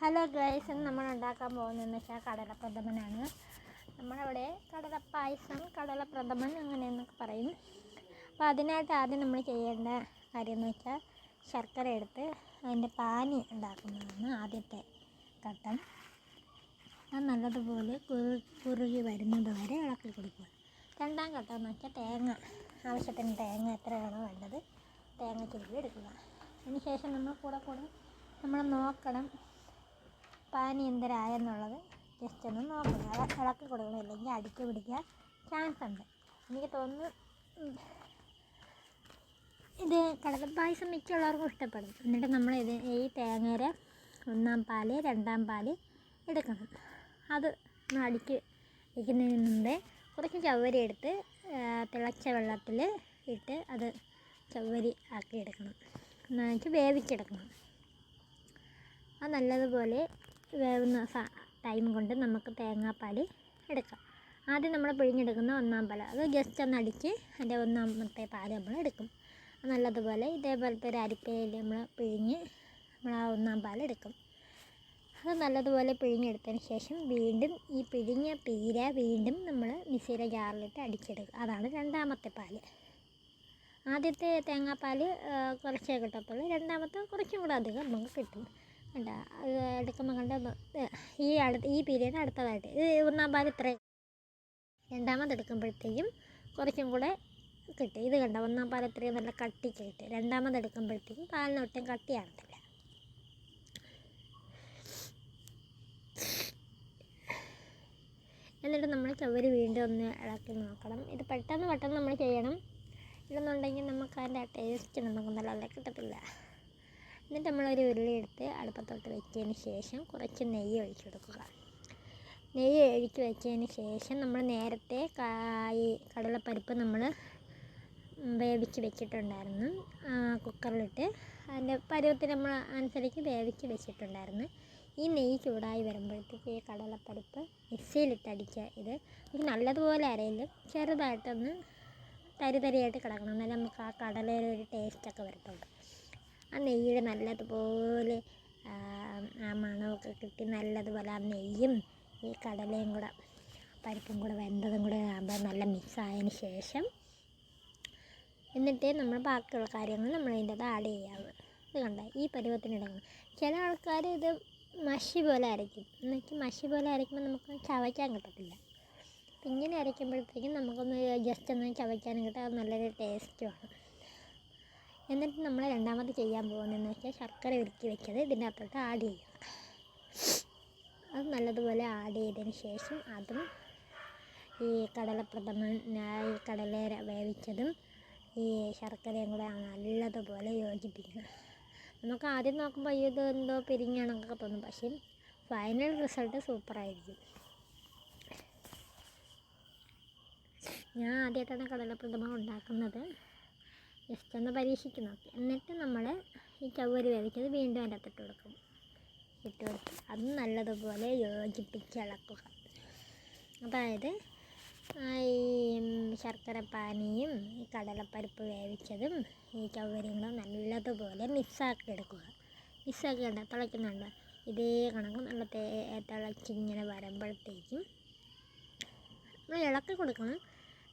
Hello guys നമ്മൾ ഉണ്ടാക്കാൻ പോകുന്നതെന്ന് വെച്ചാൽ കടലപ്രഥമനാണ്. നമ്മളവിടെ കടലപ്പായസം കടലപ്രഥമൻ അങ്ങനെയെന്നൊക്കെ പറയും. അപ്പോൾ അതിനായിട്ട് ആദ്യം നമ്മൾ ചെയ്യേണ്ട കാര്യം എന്ന് വെച്ചാൽ ശർക്കര എടുത്ത് അതിന്റെ പാനി ഉണ്ടാക്കുന്നതാണ് ആദ്യത്തെ ഘട്ടം. അത് നല്ലതുപോലെ കുറു കുറുകി വരുന്നത് വരെ ഇളക്കി കൊടുക്കുക. രണ്ടാം ഘട്ടം എന്ന് വെച്ചാൽ തേങ്ങ ആവശ്യത്തിന് തേങ്ങ എത്രയാണോ വേണ്ടത് തേങ്ങ ചുരുക്കി എടുക്കുക. അതിന് ശേഷം നമ്മൾ കൂടെ കൂടെ നമ്മൾ നോക്കണം പാനി എന്നുള്ളത് ജസ്റ്റ് ഒന്ന് നോക്കണം ഇള ഇളക്കി കൊടുക്കണം. ഇല്ലെങ്കിൽ അടിക്ക് പിടിക്കാൻ ചാൻസ് ഉണ്ട്. എനിക്ക് തോന്നുന്നു ഇത് ഇത് പായസം മിക്കുള്ളവർക്കും ഇഷ്ടപ്പെടും. എന്നിട്ട് നമ്മൾ ഇത് ഈ തേങ്ങയുടെ ഒന്നാം പാൽ രണ്ടാം പാൽ എടുക്കണം. അത് അടിക്ക് വയ്ക്കുന്നതിന് മുമ്പേ കുറച്ച് ചവ്വരി എടുത്ത് തിളച്ച വെള്ളത്തിൽ ഇട്ട് അത് ചവ്വരി ആക്കി എടുക്കണം. എന്നുവെച്ചാൽ വേവിച്ചെടുക്കണം. അത് നല്ലതുപോലെ വേവുന്ന ടൈം കൊണ്ട് നമുക്ക് തേങ്ങാപ്പാൽ എടുക്കാം. ആദ്യം നമ്മൾ പിഴിഞ്ഞെടുക്കുന്ന ഒന്നാം പാൽ അത് ജസ്റ്റ് ഒന്ന് അടിച്ച് അതിന്റെ ഒന്നാമത്തെ പാൽ നമ്മൾ എടുക്കും. നല്ലതുപോലെ ഇതേപോലത്തെ ഒരു അരിപ്പയിൽ നമ്മൾ പിഴിഞ്ഞ് നമ്മൾ ആ ഒന്നാം പാൽ എടുക്കും. അത് നല്ലതുപോലെ പിഴിഞ്ഞെടുത്തതിന് ശേഷം വീണ്ടും ഈ പിഴിഞ്ഞ പീര വീണ്ടും നമ്മൾ മിക്സിയുടെ ജാറിലിട്ട് അടിച്ചെടുക്കുക. അതാണ് രണ്ടാമത്തെ പാൽ ആദ്യത്തെ തേങ്ങാപ്പാൽ കുറച്ചേ കിട്ടത്തുള്ളൂ. രണ്ടാമത്തെ കുറച്ചും കൂടെ അധികം നമുക്ക് കിട്ടും. കണ്ട അത് എടുക്കുമ്പോൾ കണ്ട ഈ അടുത്ത ഈ പീരീഡ് അടുത്തതായിട്ട്. ഇത് ഒന്നാം പാൽ ഇത്ര രണ്ടാമത് എടുക്കുമ്പോഴത്തേക്കും കുറച്ചും കൂടെ കിട്ടി. ഇത് കണ്ട ഒന്നാം പാൽ ഇത്രയും നല്ല കട്ടിക്ക് കിട്ടി. രണ്ടാമത് എടുക്കുമ്പോഴത്തേക്കും പാലിന് ഒട്ടും കട്ടിയാകത്തില്ല എന്നിട്ട് നമ്മൾ ചവര് വീണ്ടും ഒന്ന് ഇളക്കി നോക്കണം. ഇത് പെട്ടെന്ന് പെട്ടെന്ന് നമ്മൾ ചെയ്യണം. ഇല്ലെന്നുണ്ടെങ്കിൽ നമുക്ക് അതിന്റെ ടേസ്റ്റ് നമുക്ക് നല്ല കിട്ടത്തില്ല. എന്നിട്ട് നമ്മളൊരു ഉരുളി എടുത്ത് അടുപ്പത്തോട്ട് വെച്ചതിന് ശേഷം കുറച്ച് നെയ്യ് ഒഴിച്ച് കൊടുക്കുക. നെയ്യ് ഒഴിച്ച് വെച്ചതിന് ശേഷം നമ്മൾ നേരത്തെ കാ- ഈ കടലപ്പരിപ്പ് നമ്മൾ വേവിച്ച് വെച്ചിട്ടുണ്ടായിരുന്നു. കുക്കറിലിട്ട് അതിന്റെ പരുവത്തിന് നമ്മൾ അനുസരിച്ച് വേവിച്ച് വെച്ചിട്ടുണ്ടായിരുന്നു. ഈ നെയ്യ് ചൂടായി വരുമ്പോഴത്തേക്ക് ഈ കടലപ്പരിപ്പ് മിക്സിയിലിട്ട് അടിച്ച ഇത് നല്ലതുപോലെ അരയിലും ചെറുതായിട്ടൊന്ന് തരി തരിയായിട്ട് കിടക്കണം. എന്നാലേ നമുക്ക് ആ കടലയുടെ ഒരു ടേസ്റ്റൊക്കെ വരത്തുള്ളൂ. ആ നെയ്യുടെ നല്ലതുപോലെ ആ, മണമൊക്കെ കിട്ടി നല്ലതുപോലെ ആ നെയ്യും ഈ കടലയും കൂടെ പരിപ്പും കൂടെ വെന്തതും കൂടെ ആകുമ്പോൾ നല്ല മിക്സായതിന് ശേഷം എന്നിട്ട് നമ്മൾ ബാക്കിയുള്ള കാര്യങ്ങൾ നമ്മൾ അതിന്റെ അത് ആഡ് ചെയ്യാവുള്ളൂ ഇത് കണ്ട? ഈ പരുവത്തിന് ഇടണം ചില ആൾക്കാർ ഇത് മഷി പോലെ അരയ്ക്കും. എന്നുവെച്ചാൽ മഷി പോലെ അരയ്ക്കുമ്പോൾ നമുക്ക് ചവയ്ക്കാൻ കിട്ടത്തില്ല. അപ്പം ഇങ്ങനെ അരയ്ക്കുമ്പോഴത്തേക്കും നമുക്കൊന്ന് ജസ്റ്റ് ഒന്ന് ചവയ്ക്കാനും കിട്ടും അത് നല്ലൊരു ടേസ്റ്റുമാണ് എന്നിട്ട് നമ്മൾ രണ്ടാമത് ചെയ്യാൻ പോകുന്നതെന്ന് വെച്ചാൽ ശർക്കര ഉരുക്കി വെച്ചത് ഇതിന്റെ അകത്തോട്ട് ആഡ് ചെയ്യുക. അത് നല്ലതുപോലെ ആഡ് ചെയ്തതിന് ശേഷം അതും ഈ കടലപ്രഥമൻ ഈ കടല വേവിച്ചതും ഈ ശർക്കരയും കൂടെ നല്ലതുപോലെ യോജിപ്പിക്കണം നമുക്ക് ആദ്യം നോക്കുമ്പോൾ അയ്യോ ഇത് എന്തോ പിരിഞ്ഞാണെന്നൊക്കെ തോന്നും പക്ഷേ ഫൈനൽ റിസൾട്ട് സൂപ്പറായിരിക്കും. ഞാൻ ആദ്യമായിട്ടാണ് കടലപ്രഥമ ഉണ്ടാക്കുന്നത്. ജസ്റ്റ് ഒന്ന് പരീക്ഷിച്ച് നോക്കി എന്നിട്ട് നമ്മൾ ഈ ചവ്വരി വേവിച്ചത് വീണ്ടും അതിന്റെ അകത്തിട്ട് കൊടുക്കും. ഇട്ട് കൊടുത്ത് അത് നല്ലതുപോലെ യോജിപ്പിച്ച് ഇളക്കുക. അതായത് ഈ ശർക്കര പാനിയും ഈ കടലപ്പരിപ്പ് വേവിച്ചതും ഈ ചവ്വരിയും കൂടെ നല്ലതുപോലെ മിക്സാക്കി എടുക്കുക. മിക്സാക്കി കണ്ട തിളയ്ക്കുന്നുണ്ട്. ഇതേ കണക്ക് നല്ല തേ തിളച്ചിങ്ങനെ വരുമ്പോഴത്തേക്കും ഇളക്കി കൊടുക്കണം.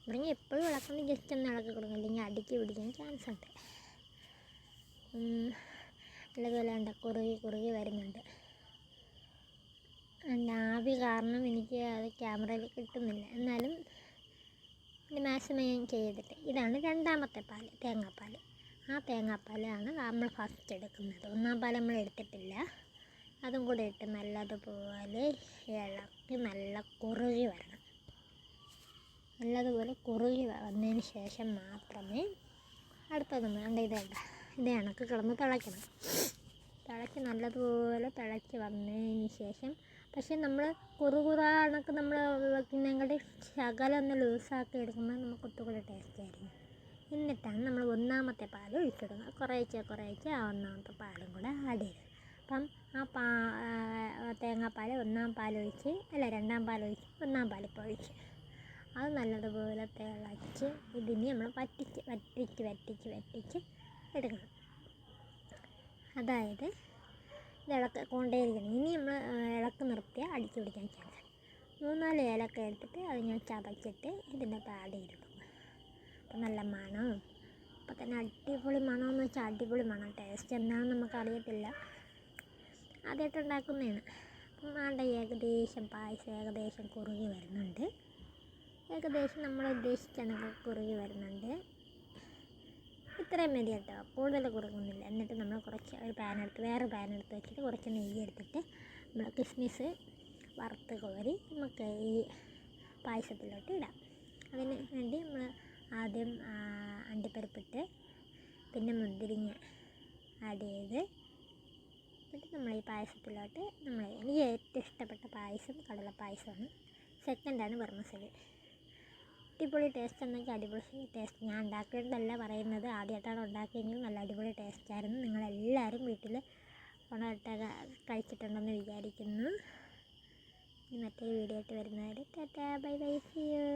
അല്ലെങ്കിൽ എപ്പോഴും ഇളക്കണം ജസ്റ്റ് ഒന്ന് ഇളക്കി കൊടുക്കും അല്ലെങ്കിൽ അടിക്ക് പിടിക്കാൻ ചാൻസ് ഉണ്ട്. നല്ലതുപോലെ ഉണ്ട് കുറുകി കുറുകി വരുന്നുണ്ട്. ആവി കാരണം എനിക്ക് അത് ക്യാമറയിൽ കിട്ടുന്നില്ല. എന്നാലും മാക്സിമം ഞാൻ ചെയ്തിട്ട് ഇതാണ് രണ്ടാമത്തെ പാൽ തേങ്ങാപ്പാൽ ആ തേങ്ങാപ്പാലാണ് നമ്മൾ ഫസ്റ്റ് എടുക്കുന്നത്. ഒന്നാം പാൽ നമ്മൾ എടുത്തിട്ടില്ല. അതും കൂടെ ഇട്ട് നല്ലതുപോലെ ഇളക്കി നല്ല കുറുകി വരണം. നല്ലതുപോലെ കുറുകി വന്നതിന് ശേഷം മാത്രമേ അടുത്തത് വേണ്ട. ഇത് വേണ്ട. ഇത് കണക്ക് കിടന്ന് തിളയ്ക്കണം. തിളച്ച് നല്ലതുപോലെ തിളച്ച് വന്നതിന് ശേഷം പക്ഷേ നമ്മൾ കുറുകുറ കണക്ക് നമ്മൾ വെക്കുന്നതിന്റെ ശകലം ഒന്ന് ലൂസാക്കി എടുക്കുമ്പോൾ നമുക്ക് ഒത്തുകൂടെ ടേസ്റ്റ് ആയിരിക്കും. എന്നിട്ടാണ് നമ്മൾ ഒന്നാമത്തെ പാൽ ഒഴിച്ചിടുന്നത്. കുറേശ്ശെ കുറേശ്ശെ ആ ഒന്നാമത്തെ പാലും കൂടെ ആഡ് ചെയ്തത് അപ്പം ആ പാ തേങ്ങാപ്പാൽ ഒന്നാം പാൽ ഒഴിച്ച് അല്ല രണ്ടാം പാൽ ഒഴിച്ച് ഒന്നാം പാലിപ്പോൾ ഒഴിച്ച്. അത് നല്ലതുപോലെ തിളച്ച് ഇതിന് നമ്മൾ വറ്റിച്ച് വറ്റിച്ച് വറ്റിച്ച് വറ്റിച്ച് എടുക്കണം. അതായത് ഇളക്ക കൊണ്ടേയിരിക്കണം. ഇനി നമ്മൾ ഇളക്ക് നിർത്തിയാൽ അടിച്ചു പിടിക്കാൻ ചാൻസ് മൂന്നാൽ ഏലക്ക എടുത്തിട്ട് അത് ഞാൻ ചതച്ചിട്ട് ഇതിന്റെ പാട് ഇടും. അപ്പം നല്ല മണം. അപ്പം തന്നെ അടിപൊളി മണമെന്ന് വെച്ചാൽ അടിപൊളി മണം. ടേസ്റ്റ് എന്താണെന്ന് നമുക്കറിയത്തില്ല. ആദ്യമായിട്ട് ഉണ്ടാക്കുന്നതാണ്. അപ്പം ആണ്ട ഏകദേശം പായസം ഏകദേശം കുറുകി വരുന്നുണ്ട്. ഏകദേശം നമ്മൾ ഉദ്ദേശിച്ച കണക്ക് കുറുകി വരുന്നുണ്ട്. ഇത്രയും മതി കേട്ടോ. കൂടുതൽ കുറുകുന്നില്ല എന്നിട്ട് നമ്മൾ കുറച്ച് ഒരു പാൻ എടുത്ത് വേറെ പാൻ എടുത്ത് വെച്ചിട്ട് കുറച്ച് നെയ്യ് എടുത്തിട്ട് നമ്മൾ കിസ്മിസ് വറുത്ത് കോരി നമുക്ക് ഈ പായസത്തിലോട്ട് ഇടാം. അതിന് വേണ്ടി നമ്മൾ ആദ്യം അണ്ടിപ്പരിപ്പിട്ട് പിന്നെ മുന്തിരിങ്ങ ആഡ് ചെയ്ത് എന്നിട്ട് നമ്മൾ ഈ പായസത്തിലോട്ട് നമ്മൾ എനിക്ക് ഏറ്റവും ഇഷ്ടപ്പെട്ട പായസം കടലപ്പായസമാണ്. സെക്കൻഡാണ് വെർമസൽ അടിപൊളി ടേസ്റ്റ് എന്ന് വെച്ചാൽ അടിപൊളി ടേസ്റ്റ് ഞാൻ ഉണ്ടാക്കിയതല്ല പറയുന്നത്. ആദ്യമായിട്ടാണ് ഉണ്ടാക്കിയെങ്കിൽ നല്ല അടിപൊളി ടേസ്റ്റായിരുന്നു നിങ്ങളെല്ലാവരും വീട്ടിൽ ഉണർത്ത കഴിച്ചിട്ടുണ്ടെന്ന് വിചാരിക്കുന്നു. മറ്റൊരു വീഡിയോ ആയിട്ട് വരുന്നവരെ tata bye bye see you